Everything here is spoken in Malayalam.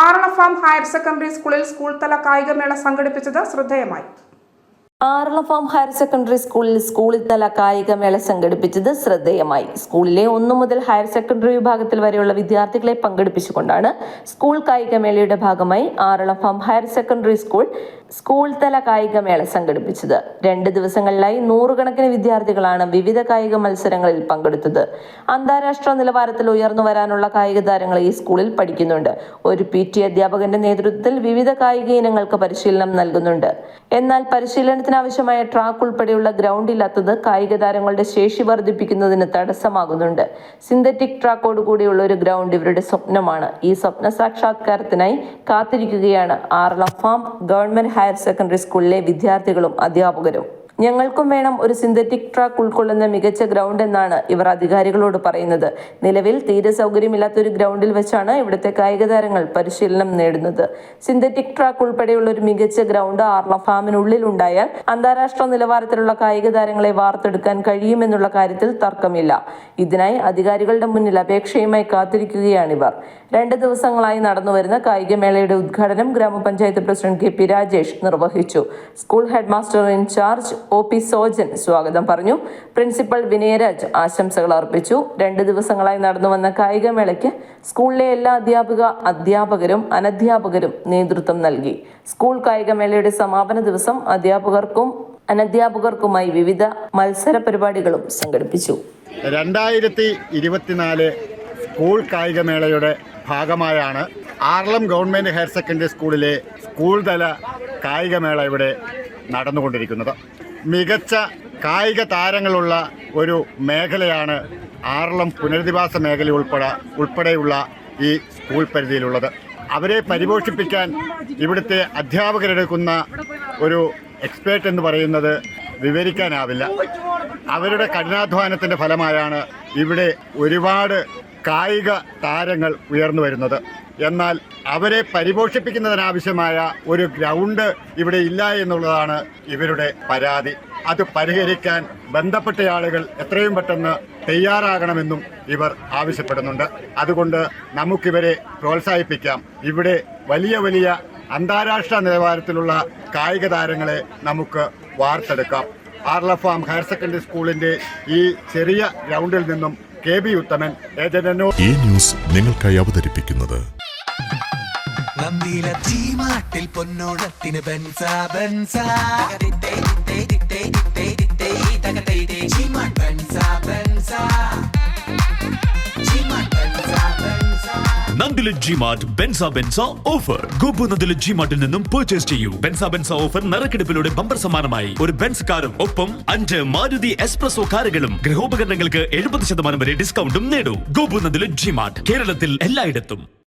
ആറളഫാം ഹയർ സെക്കൻഡറി സ്കൂളിൽ സ്കൂൾ തല കായികമേള സംഘടിപ്പിച്ചത് ശ്രദ്ധേയമായി. ആറളഫാം ഹയർ സെക്കൻഡറി സ്കൂളിൽ സ്കൂളിൽ തല കായികമേള സംഘടിപ്പിച്ചത് ശ്രദ്ധേയമായി. സ്കൂളിലെ ഒന്നു മുതൽ ഹയർ സെക്കൻഡറി വിഭാഗത്തിൽ വരെയുള്ള വിദ്യാർത്ഥികളെ പങ്കെടുപ്പിച്ചുകൊണ്ടാണ് സ്കൂൾ കായികമേളയുടെ ഭാഗമായി Aralam farm higher secondary school school തല കായികമേള സംഘടിപ്പിച്ചത്. രണ്ട് ദിവസങ്ങളിലായി നൂറുകണക്കിന് വിദ്യാർത്ഥികളാണ് വിവിധ കായിക മത്സരങ്ങളിൽ പങ്കെടുത്തത്. അന്താരാഷ്ട്ര നിലവാരത്തിൽ ഉയർന്നു വരാനുള്ള കായിക താരങ്ങൾ ഈ സ്കൂളിൽ പഠിക്കുന്നുണ്ട്. ഒരു പി ടി അധ്യാപകന്റെ നേതൃത്വത്തിൽ വിവിധ കായിക ഇനങ്ങൾക്ക് പരിശീലനം നൽകുന്നുണ്ട്. എന്നാൽ പരിശീലനത്തിനാവശ്യമായ ട്രാക്ക് ഉൾപ്പെടെയുള്ള ഗ്രൗണ്ട് ഇല്ലാത്തത് കായിക താരങ്ങളുടെ ശേഷി വർദ്ധിപ്പിക്കുന്നതിന് തടസ്സമാകുന്നുണ്ട്. സിന്തറ്റിക് ട്രാക്കോട് കൂടിയുള്ള ഒരു ഗ്രൗണ്ട് ഇവരുടെ സ്വപ്നമാണ്. ഈ സ്വപ്ന സാക്ഷാത്കാരത്തിനായി കാത്തിരിക്കുകയാണ് Aralam farm government higher secondary സ്കൂളിലെ വിദ്യാർത്ഥികളും അധ്യാപകരും ഞങ്ങൾക്കും വേണം ഒരു സിന്തറ്റിക് ട്രാക്ക് ഉൾക്കൊള്ളുന്ന മികച്ച ഗ്രൗണ്ട് എന്നാണ് ഇവർ അധികാരികളോട് പറയുന്നത്. നിലവിൽ തീരെ സൗകര്യമില്ലാത്ത ഒരു ഗ്രൗണ്ടിൽ വെച്ചാണ് ഇവിടുത്തെ കായിക താരങ്ങൾ പരിശീലനം നേടുന്നത്. സിന്തറ്റിക് ട്രാക്ക് ഉൾപ്പെടെയുള്ള ഒരു മികച്ച ഗ്രൗണ്ട് ആർല ഫാമിനുള്ളിൽ ഉണ്ടായാൽ അന്താരാഷ്ട്ര നിലവാരത്തിലുള്ള കായിക താരങ്ങളെ വാർത്തെടുക്കാൻ കഴിയുമെന്നുള്ള കാര്യത്തിൽ തർക്കമില്ല. ഇതിനായി അധികാരികളുടെ മുന്നിൽ അപേക്ഷയുമായി കാത്തിരിക്കുകയാണിവർ രണ്ട് ദിവസങ്ങളായി നടന്നുവരുന്ന കായികമേളയുടെ ഉദ്ഘാടനം ഗ്രാമപഞ്ചായത്ത് പ്രസിഡന്റ് കെ പി രാജേഷ് നിർവഹിച്ചു. School headmaster in charge O P Sojan സ്വാഗതം പറഞ്ഞു. പ്രിൻസിപ്പൽ വിനയരാജ് ആശംസകൾ അർപ്പിച്ചു. രണ്ട് ദിവസങ്ങളായി നടന്നു വന്ന കായികമേളയ്ക്ക് സ്കൂളിലെ എല്ലാ അധ്യാപിക അധ്യാപകരും അനധ്യാപകരും നേതൃത്വം നൽകി. സ്കൂൾ കായികമേളയുടെ സമാപന ദിവസം അധ്യാപകർക്കും അനധ്യാപകർക്കുമായി വിവിധ മത്സര പരിപാടികളും സംഘടിപ്പിച്ചു. രണ്ടായിരത്തി ഇരുപത്തിനാല് സ്കൂൾ കായികമേളയുടെ ഭാഗമായാണ് ആർലം ഗവൺമെന്റ് ഹയർ സെക്കൻഡറി സ്കൂളിലെ സ്കൂൾ തല കായികമേള ഇവിടെ നടന്നുകൊണ്ടിരിക്കുന്നത്. മികച്ച കായിക താരങ്ങളുള്ള ഒരു മേഖലയാണ് ആറളം പുനരധിവാസ മേഖല ഉൾപ്പെടെ ഉൾപ്പെടെയുള്ള ഈ സ്കൂൾ പരിധിയിലുള്ളത്. അവരെ പരിപോഷിപ്പിക്കാൻ ഇവിടുത്തെ അധ്യാപകരെടുക്കുന്ന ഒരു എക്സ്പേർട്ട് എന്ന് പറയുന്നത് വിവരിക്കാനാവില്ല. അവരുടെ കഠിനാധ്വാനത്തിന്റെ ഫലമായാണ് ഇവിടെ ഒരുപാട് കായിക താരങ്ങൾ ഉയർന്നു വരുന്നത്. എന്നാൽ അവരെ പരിപോഷിപ്പിക്കുന്നതിനാവശ്യമായ ഒരു ഗ്രൗണ്ട് ഇവിടെ ഇല്ല എന്നുള്ളതാണ് ഇവരുടെ പരാതി. അത് പരിഹരിക്കാൻ ബന്ധപ്പെട്ട ആളുകൾ എത്രയും പെട്ടെന്ന് തയ്യാറാകണമെന്നും ഇവർ ആവശ്യപ്പെടുന്നുണ്ട്. അതുകൊണ്ട് നമുക്കിവരെ പ്രോത്സാഹിപ്പിക്കാം. ഇവിടെ വലിയ വലിയ അന്താരാഷ്ട്ര നിലവാരത്തിലുള്ള കായിക താരങ്ങളെ നമുക്ക് വാർത്തെടുക്കാം. ആർലഫാം ഹയർ സെക്കൻഡറി സ്കൂളിന്റെ ഈ ചെറിയ ഗ്രൗണ്ടിൽ നിന്നും കെ ബി ഉത്തമൻ ഏജന്റ് ഈ ന്യൂസ് നിങ്ങൾക്കായി അവതരിപ്പിക്കുന്നത് നന്ദിയിലെ ചീമാട്ടിൽ പൊന്നോണത്തിന് ബെൻസ ബെൻസ. ചീമാട്ട് ബെൻസ ബെൻസ. ബെൻസ ഓഫർ ഗോപു നന്ദില ജി മാർട്ടിൽ നിന്നും പർച്ചേസ് ചെയ്യൂ. ബെൻസ ബെൻസ ഓഫർ നറുക്കെടുപ്പിലൂടെ ബമ്പർ സമ്മാനമായി. ഒരു ബെൻസ് കാറും ഒപ്പം അഞ്ച് മാരുതി എക്സ്പ്രസോ കാറുകളും. ഗൃഹോപകരണങ്ങൾക്ക് എഴുപത് ശതമാനം വരെ ഡിസ്കൗണ്ടും നേടൂ. ഗോപു നന്ദില ജി മാർട്ട് കേരളത്തിൽ എല്ലായിടത്തും.